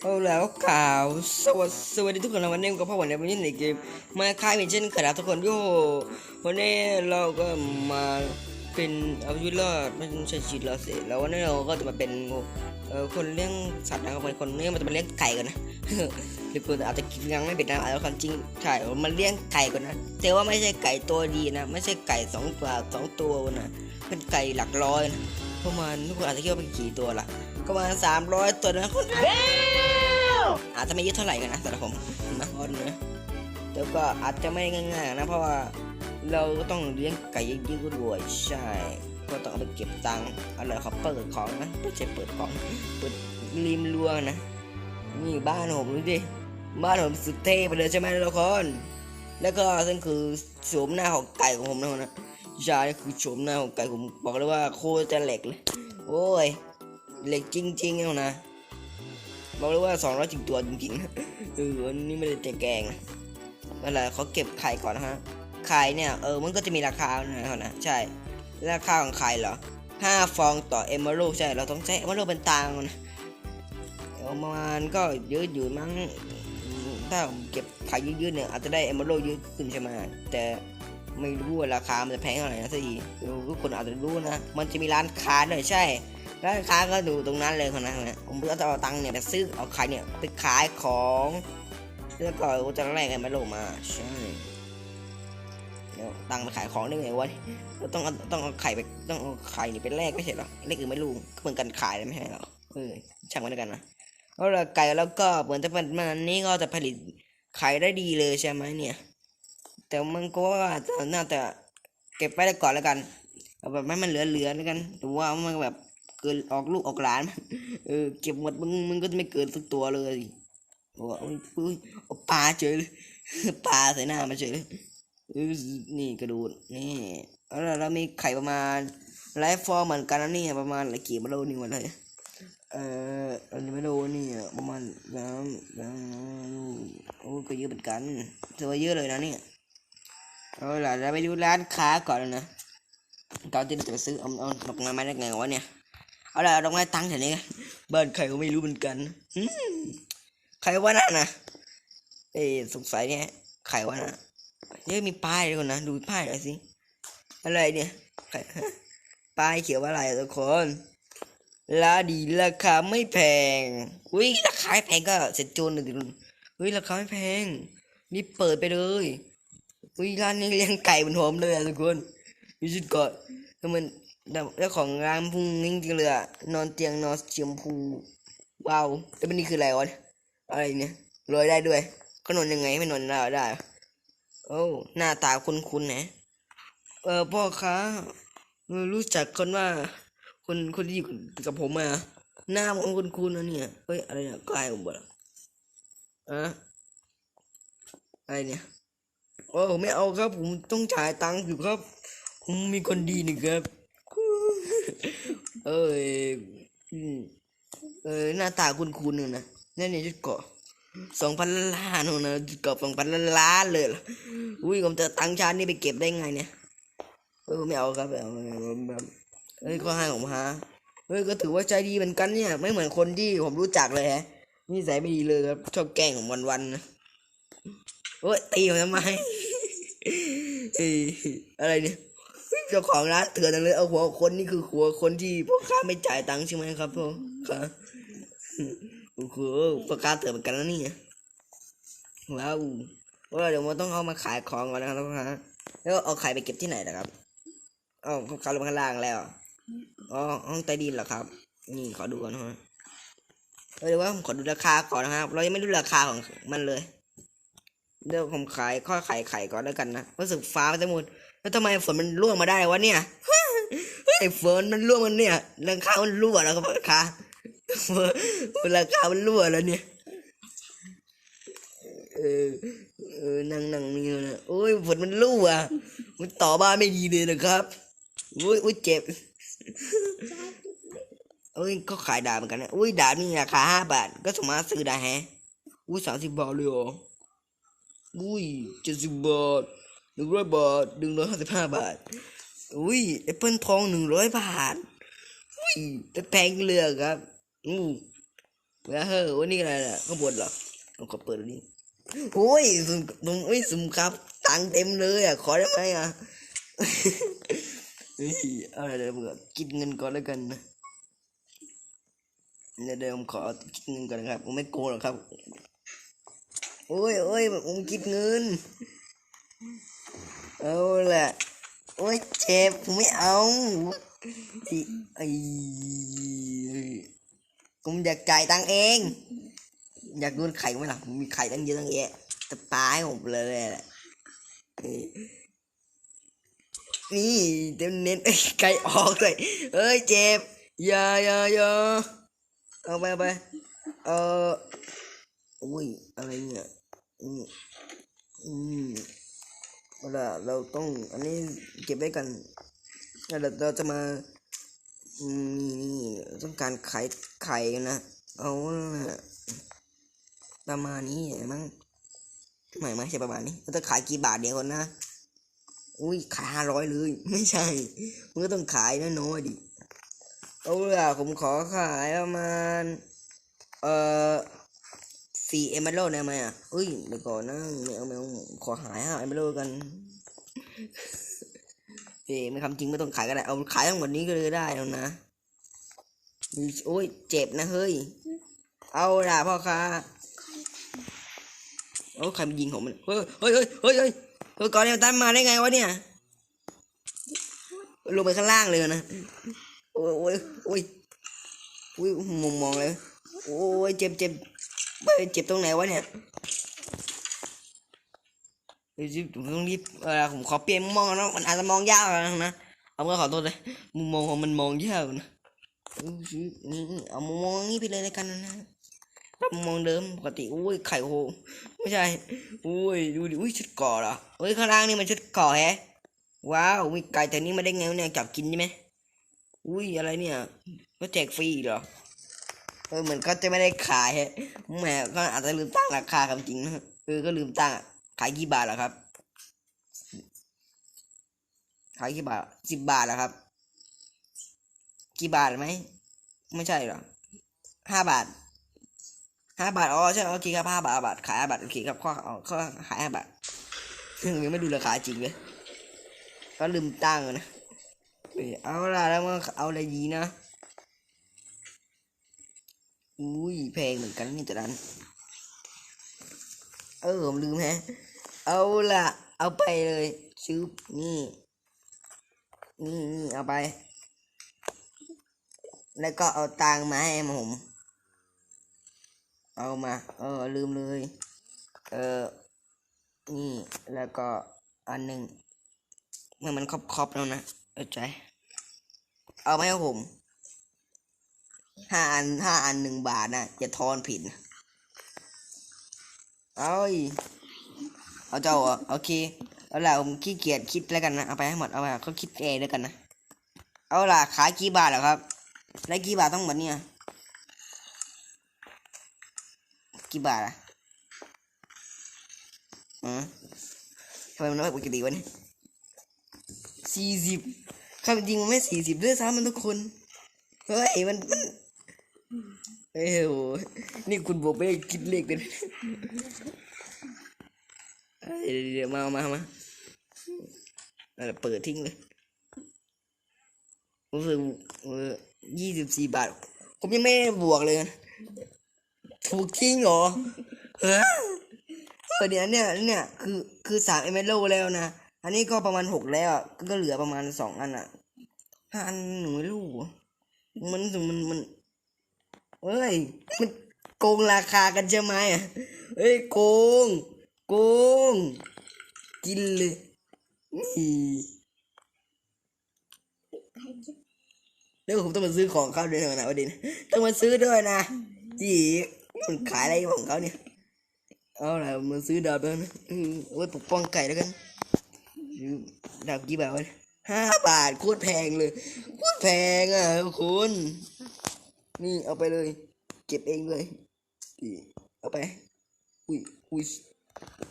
เอาแล้วข่าวสวัสดีสวัสดีทุกคนวันนี้ก็พ่อวันนี้วันนี้ในเกมมาค่ายเป็นเช่นเคยครับทุกคนโย่วันนี้เราก็มาเป็นเอาชีวิตรอดไม่ใช่ชีวิตรอดสิแล้ววันนี้เราก็จะมาเป็นเอ่อคนเลี้ยงสัตว์นะครับเป็นคนนี้มันจะมาเลี้ยงไก่ก่อนนะหรือคุณอาจจะกินยังไม่เป็นนะอาจจะความจริงใช่มันเลี้ยงไก่ก่อนนะแต่ว่าไม่ใช่ไก่ตัวดีนะ ไม่ใช่ไก่สองตัวสองตัวนะเป็นไก่หลักร้อยนะ ประมาณทุกคนอาจจะคิดว่าเป็นกี่ตัวละก็ประมาณสามร้อยตัวนะคนอาจจะไม่เยอะเท่าไหร่กันนะสำหรับผมนะออนนะแต่ก็อาจจะไม่ได้ง่ายๆนะเพราะว่าเราก็ต้องเลี้ยงไก่เยอะๆด้วยใช่ ก็ต้องเอาไปเก็บตังค์อะไรเขาเปิดของนะไม่ใช่เปิดของเปิดริมรั้วนะนี่บ้านผมดูดิบ้านผมสุดเท่ไปเลยใช่ไหมทุกคนแล้วก็นั่นคือโฉมหน้าของไก่ของผมนะคนนะ ใช่คือโฉมหน้าของไก่ผมบอกเลยว่าโคตรจะเหล็กเลยโอ้ยเหล็กจริงๆนะนะบอกเลยว่าสองร้อยถึงตัวจริงๆเอออันนี้ไม่ได้แต่แกงนะเวลาเขาเก็บไข่ก่อนนะฮะไข่เนี่ยเออมันก็จะมีราคานะนะใช่ราคาของไข่เหรอห้าฟองต่อเอมเมอรัลใช่เราต้องใช้เอมเมอรัลเป็นตังนะประมาณก็เยอะอยู่มั้งถ้าผมเก็บไข่เยอะๆเนี่ยอาจจะได้เอมเมอรัลเยอะขึ้นใช่ไหมแต่ ไม่รู้ว่าราคามันจะแพงเท่าไหร่นะสิทุกคนอาจจะรู้นะ มันจะมีร้านค้าด้วยใช่ ร้านค้าก็ดูตรงนั้นเลยคนนั้นนะผมก็จะเอาตังค์เนี่ยไปซื้อเอาขายเนี่ยไปขายของแล้วก็จะแลกกันมาโลมาใช่เดี๋ยวตังค์ไปขายของได้ไงวะเราต้องต้องเอาไข่ไปต้องเอาไข่นี่ไปแลกไม่ใช่หรอแลกอื่นไม่รู้ก็เหมือนกันขายเลยไม่ใช่เหรอเออช่างมันแล้วกันนะแล้วเราไก่แล้วก็เหมือนจะเป็นมันนี้ก็จะผลิตไข่ได้ดีเลยใช่ไหมเนี่ย แต่มันก็ว่าน่าจะเก็บไปได้ก่อนแล้วกันเอาแบบให้มันเหลือๆแล้วกันหรือว่ามันแบบเกินออกลูกออกหลานเออเก็บหมดมึงมึงก็จะไม่เกินสักตัวเลยบอกว่าอุ้ยอุ้ยปลาเฉยเลยปลาใส่หน้ามาเฉยเลยนี่กระดูดนี่แล้วเรามีไข่ประมาณไลฟ์ฟอร์เหมือนกันนะนี่ประมาณอะไรกี่มาโลนี่วันเลยเอออันนี้ไม่โลนี่ประมาณสามสามโอ้ก็เยอะเหมือนกันถือว่าเยอะเลยนะเนี่ย เอาล่ะเราไปดูร้านค้าก่อนนะก่อนที่เราจะซื้อเอาเอาดอกไม้มาได้ไงวะเนี่ยเอาละเอาดอกไม้ตั้งแถวนี้กันบ้านใครก็ไม่รู้เหมือนกันใครวะน่ะนะเอ้สงสัยเนี่ยใครวะน่ะเฮ้ยมีป้ายด้วยนนะดูป้ายหน่อยสิอะไรเนี่ยป้ายเขียวว่าอะไรทุกคนลาดีราคาไม่แพงอุ้ยราคาแพงก็เสร็จโจรหนึ่งเฮ้ยราคาไม่แพงนี่เปิดไปเลย อุ้ยร้านนี้เลี้ยงไก่บนหอมเลยอะทุกคนยูชุดก่อนคือมันเจ้าของร้านพุ่งจริงเลยอะนอนเตียงนอนเชมพูว้าวแล้วมันนี่คืออะไรวะอะไรเนี่ยลอยได้ด้วยเขานอนยังไงไม่นอนได้ได้ โอ้หน้าตาคุ้นๆนะเออพ่อค้ารู้จักคนว่าคนคนที่อยู่กับผมมาหน้ามันคุ้นๆนะเนี่ยเฮ้ยอะไรเนี่ยใกล้ผมบ่ละอะอะไรเนี่ย โอ้ไม่เอาครับ ผมต้องจ่ายตังค์อยู่ครับ ผมมีคนดีนี่ครับ เออเออหน้าตาคุณคุณเนี่ยนะนั่นเนี่ยชุดเกาะสองพันล้านนู่นนะชุดเกาะสองพันล้านเลยอุ้ยผมจะตังค์ชาตินี่ไปเก็บได้ไงเนี่ยเออไม่เอาครับไม่เอาไม่เอาเฮ้ยก็ให้ผมฮะเฮ้ยก็ถือว่าใจดีเหมือนกันเนี่ย ไม่เหมือนคนที่ผมรู้จักเลยฮะนิสัยไม่ดีเลยครับชอบแกล้งผมวันๆนะ โอ้ยตีผมทำไมอะไรเนี่ยเจ้าของร้านเถื่อนจังเลยเอาหัวคนนี่คือหัวคนที่พ่อค้าไม่จ่ายตังค์ใช่ไหมครับพ่อค้าโอ้โหพ่อค้าเถื่อนเหมือนกันแล้วนี่ว้าวว่าเดี๋ยวมันต้องเอามาขายของก่อนนะครับพ่อค้าแล้วเอาไข่ไปเก็บที่ไหนนะครับอ๋อพ่อค้าลงข้างล่างแล้วอ๋อห้องใต้ดินเหรอครับ นี่ขอดูก่อนนะฮะเดี๋ยวว่าผมขอดูราคาก่อนนะครับ เรายังไม่รู้ราคาของมันเลย เดี๋ยวผมขายข้อไข่ไข่ก่อนแล้วกันนะรู้สึกฟ้าไปทั้งหมดแล้วทำไมฝนมันร่วงมาได้วะเนี่ยไอ้ฝนมันร่วงมันเนี่ยราคามันรั่วแล้วครับราคาราคามันรั่วแล้วเนี่ยเออเออนั่งนั่งนี่นะโอ้ยฝนมันรั่วมันต่อบ้านไม่ดีเลยนะครับโอ้ยโอ้ยเจ็บโอ้ยก็ขายดาบเหมือนกันนะอุ้ยดาบนี่ราคาห้าบาทก็สามารถซื้อได้แฮะอุ้ยสามสิบบาทเลยเหรอ อุ้ยเจ็ดสิบบาทหนึ่งร้อยบาทหนึ่งร้อยห้าสิบห้าบาท อุ้ยแอปเปิลทองหนึ่งร้อยบาท อุ้ยแต่แพงเลยอะครับ อู้แล้วเฮ้ยโอ้ยนี่อะไรเนี่ยข้างบนเหรอต้องขอเปิดดูดิโอ้ยสุ่มสุ่มอุ้ยสุ่มครับ ตังเต็มเลยอะ ขอได้ไหมอะเฮ้ยอะไรเดี๋ยวผมขอคิดเงินก่อนแล้วกันนะเดี๋ยวผมขอคิดเงินก่อนนะครับ ผมไม่โกงหรอกครับ โอ้ยโอ้ยผมคิดเงิน เอาละโอ้ยเจ็บผมไม่เอาอีไอ้ผมอยากจ่ายตังเอง อยากโดนไข่ไหมล่ะผมมีไข่ตั้งเยอะตั้งแยะจะตายผมเลยแหละนี่เต็มเน้นเอ้ไก่ออกเลยเอ้ยเจ็บอย่าอย่าอย่าเอาไปเอาไปเอออุ้ยอะไรเนี่ย อืมอืมเอาล่ะเราต้องอันนี้เก็บไว้กันแล้วเดี๋ยวเราจะมาอืมต้องการขายไข่กันนะเอาประมาณนี้มั้งไม่ไม่ใช่ประมาณนี้เราจะขายกี่บาทเดียวก่อนนะอุ้ยขายห้าร้อยเลย ไม่ใช่มันก็ต้องขายน้อยๆดิเอาล่ะผมขอขายประมาณ เอ่อ สี่เอเบอร์ได้ไหมอะเฮ้ยเดี๋ยวก่อนนะไม่เอาไม่เอาขอหายห้าเอเบอร์กันเอ้ยไม่คำจริงไม่ต้องขายก็ได้ เอาขายทั้งหมดนี้ก็เลยได้แล้วนะโอ้ยเจ็บนะเฮ้ย เอาล่ะพ่อค้าโอ้ใครมายิงผมมันเฮ้ยเฮ้ยเฮ้ยเฮ้ยเฮ้ยเฮ้ยก่อนเนี่ยตั้นมาได้ไงวะเนี่ยลงไปข้างล่างเลยนะโอ้ยโอ้ยโอ้ยโอ้ยมองมองเลย โอ้ยเจ็บเจ็บ เฮ้ยเจ็บตรงไหนวะเนี่ยเดี๋ยผมต้องรีบเออผมขอเปลี่ยนมุมมองนะมันอาจจะมองยากนะเอาก็ขอโทษเลยมุมมองของมันมองยากนะอื้อหือนี่เอามุมมองนี้ไปเลยแล้วกันนะถ้ามุมมองเดิมปกติอุ้ยไข่โหไม่ใช่อุ้ยดูดิอุ้ยชุดเก่อเหรอเฮ้ยข้างล่างนี่มันชุดเก่อแฮะว้าวมีไก่แต่นี้มาได้ไงเนี่ยจับกินใช่ไหมอุ้ยอะไรเนี่ยก็แจกฟรีเหรอ เออเหมือนเขาจะไม่ได้ขายฮะแหมก็อาจจะลืมตั้งราคาคำจริงนะเออก็ลืมตั้งขายกี่บาทเหรอครับ ขายกี่บาทสิบบาทเหรอครับ กี่บาทไหมไม่ใช่หรอห้าบาทห้าบาทอ๋อใช่โอเคครับห้าบาทบาทขายห้าบาทโอเคครับข้อเอาข้อขายห้าบาทยังไม่ดูราคาจริงเลยก็ลืมตั้งนะเออเอาละแล้วมาเอาอะไรดีนะ อุ้ยแพงเหมือนกันนี่แต่นั้น เออผมลืมฮะ เอาละเอาไปเลยซื้อนี่นี่นี่เอาไป แล้วก็เอาตังมาให้ผม เอามา เออ ลืมเลย เออ นี่ แล้วก็อันหนึ่งเมื่อมันครอบๆแล้วนะ เอาใจ เอามาให้ผม ห้าอันห้าอันหนึ่งบาทนะอย่าทอนผิดเอ้ยเอาเจ้าเหรอโอเคเอาล่ะผมขี้เกียจคิดแล้วกันนะเอาไปให้หมดเอาไปเขาคิดเองแล้วกันนะเอาล่ะขายกี่บาทเหรอครับได้กี่บาททั้งหมดเนี่ยกี่บาทอะอืมทำไมมันน้อยปกติวะเนี่ยสี่สิบคำจริงมันไม่สี่สิบด้วยซ้ำมันทุกคน เฮ้ย มันมัน เอ้ยโหนี่คุณบอกไม่คิดเลขเป็นเดี๋ยวเดี๋ยวมามามาเปิดทิ้งเลยรู้สึกยี่สิบสี่บาท ผมยังไม่บวกเลย ถูกทิ้งเหรอเออเออเนี่ยเนี่ยเนี่ยคือคือสามเอเมโลแล้วนะ อันนี้ก็ประมาณหกแล้วก็เหลือประมาณสองอันอะห้าอันหนูไม่รู้มันมันมัน เอ้ย มันโกงราคากันใช่ไหมอะเอ้ยโกง โกง กินเลยนี่แล้วผมต้องมาซื้อของเขาด้วยนะประเด็นต้องมาซื้อด้วยนะจีมันขายอะไรของเขาเนี่ย เอาล่ะมาซื้อดาบแล้วนะเอาไว้ปกป้องไก่แล้วกันดาบกี่บาทวะห้าบาทโคตรแพงเลยโคตรแพงอะคุณ นี่เอาไปเลย เก็บเองเลยนี่เอาไป อุ้ยอุ้ย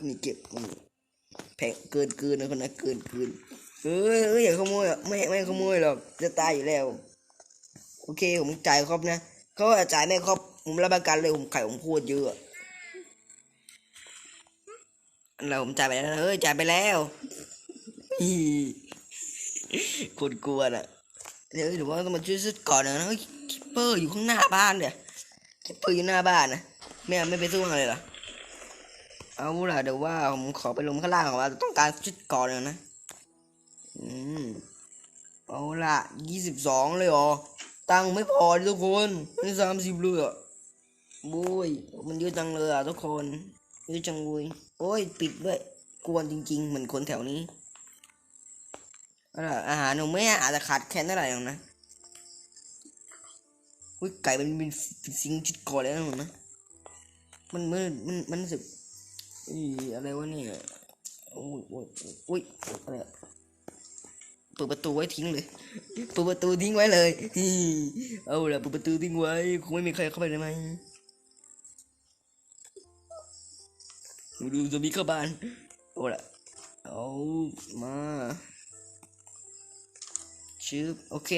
นี่เก็บแพงเกินเกินนะคนนะเกินเกินเอ้ยเอ้ยอย่าขโมยอะไม่ไม่ขโมยหรอกจะตายอยู่แล้ว โอเคผมจ่ายครบนะเขาจ่ายไม่ครบผมรับประกันเลยผมไข่ผมโคตรเยอะเราผมจ่ายไปแล้วเฮ้ยจ่ายไปแล้วคตรกลัวน่ะเดี๋ยวหรือว่าต้องมาช่วยซื้อก่อนนะเฮ้ย เปอร์อยู่ข้างหน้าบ้านเนี่ยคิปเปอร์อยู่หน้าบ้านนะไม่ไม่ไปสู้มันเลยเหรอเอาล่ะเดี๋ยวว่าผมขอไปลงข้างล่างก่อนว่าต้องการชุดก่อนเลยนะอืมเอาล่ะยี่สิบสองเลยเหรอตังไม่พอทุกคนมันสามสิบเลยอะบุ้ยมันเยอะจังเลยอะทุกคนเยอะจังเลยโอ้ยปิดด้วยกวนจริง ๆ เหมือนคนแถวนี้เอาล่ะอาหารหนูไม่อาจจะขาดแคลนเท่าไหร่หรอกนะ อุ้ยไก่มันเป็นเป็นซิงจุดก่อนแล้วนะหนูนะมันมันมันมันรู้สึกอีอะไรวะเนี่ยโอ้ยโอ้ยโอ้ยอะไรเปิดประตูไว้ทิ้งเลยเปิดประตูทิ้งไว้เลยเอาละเปิดประตูทิ้งไว้คงไม่มีใครเข้าไปได้ไหมดูจะมีเข้าบ้านเอาละเอามาชืบโอเค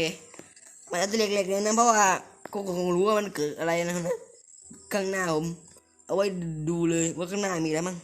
มันอาจจะเล็กๆเลยนะเพราะว่าก็คงรู้ว่ามันเกิดอะไรนะนะข้างหน้าผม เอาไว้ดูเลยว่าข้างหน้ามีอะไรมั้ง